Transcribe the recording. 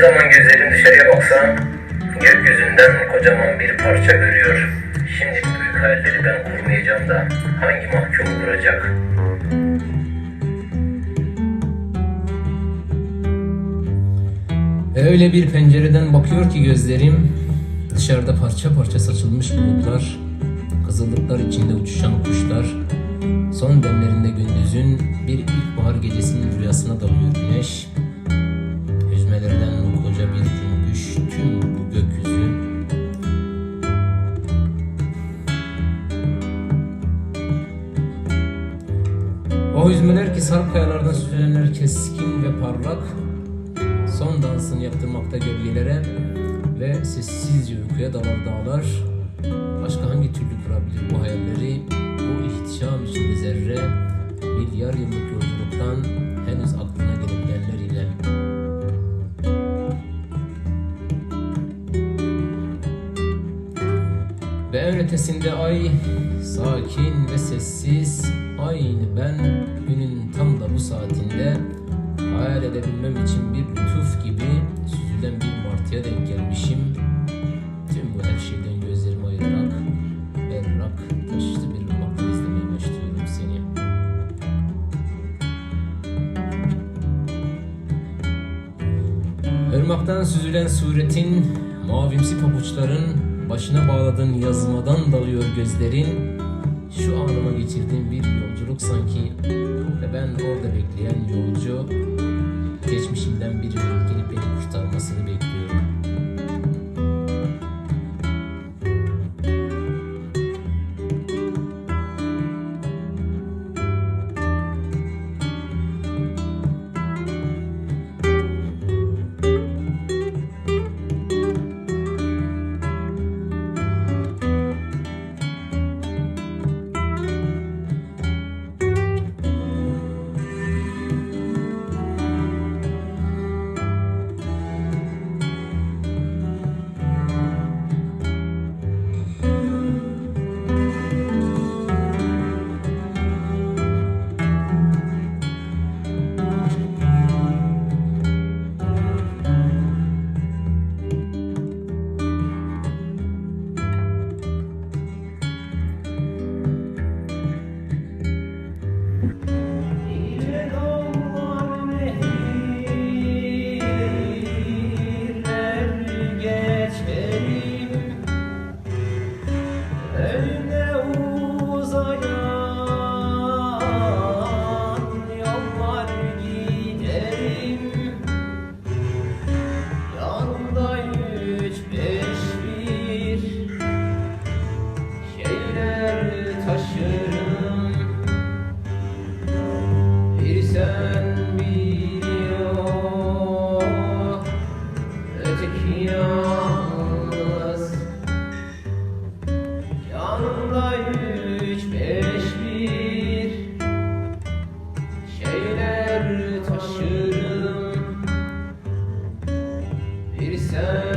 Ne zaman gözlerim dışarıya baksa gökyüzünden kocaman bir parça görüyor. Şimdi büyük hayalleri ben kurmayacağım da hangi mahkum kuracak? Öyle bir pencereden bakıyor ki gözlerim Dışarıda parça parça saçılmış bulutlar Kızıllıklar içinde uçuşan kuşlar Son demlerinde gündüzün bir ilkbahar gecesinin rüyasına dalıyor güneş Hüzmelerden koca bir cümbüş tüm bu gökyüzü O hüzmeler ki sarp kayalardan süzülenler keskin ve parlak Son dansını yaptırmakta gölgelere ve sessizce uykuya dalar dağlar. Başka hangi türlü kurabilir bu hayalleri? Bu ihtişam içinde zerre, milyar yıllık yolculuktan henüz aklına gelebilenler Ve en ötesinde ay, sakin ve sessiz, aynı ben günün tam da bu saatinde hayal edebilmem için bir lütuf gibi süzülen bir martıya denk gelmişim. Tüm bu her şeyden gözlerimi ayırarak berrak, taşlı bir ırmaktan izlemeye başlıyorum seni. Irmaktan süzülen suretin, mavimsi pabuçların, başına bağladığın yazmadan dalıyor gözlerin. Şu anıma geçirdiğim bir yolculuk sanki ve ben orada bekleyen yolcu, geçmişimden birinin gelip beni kurtarmasını bekliyorum. Amen. sun.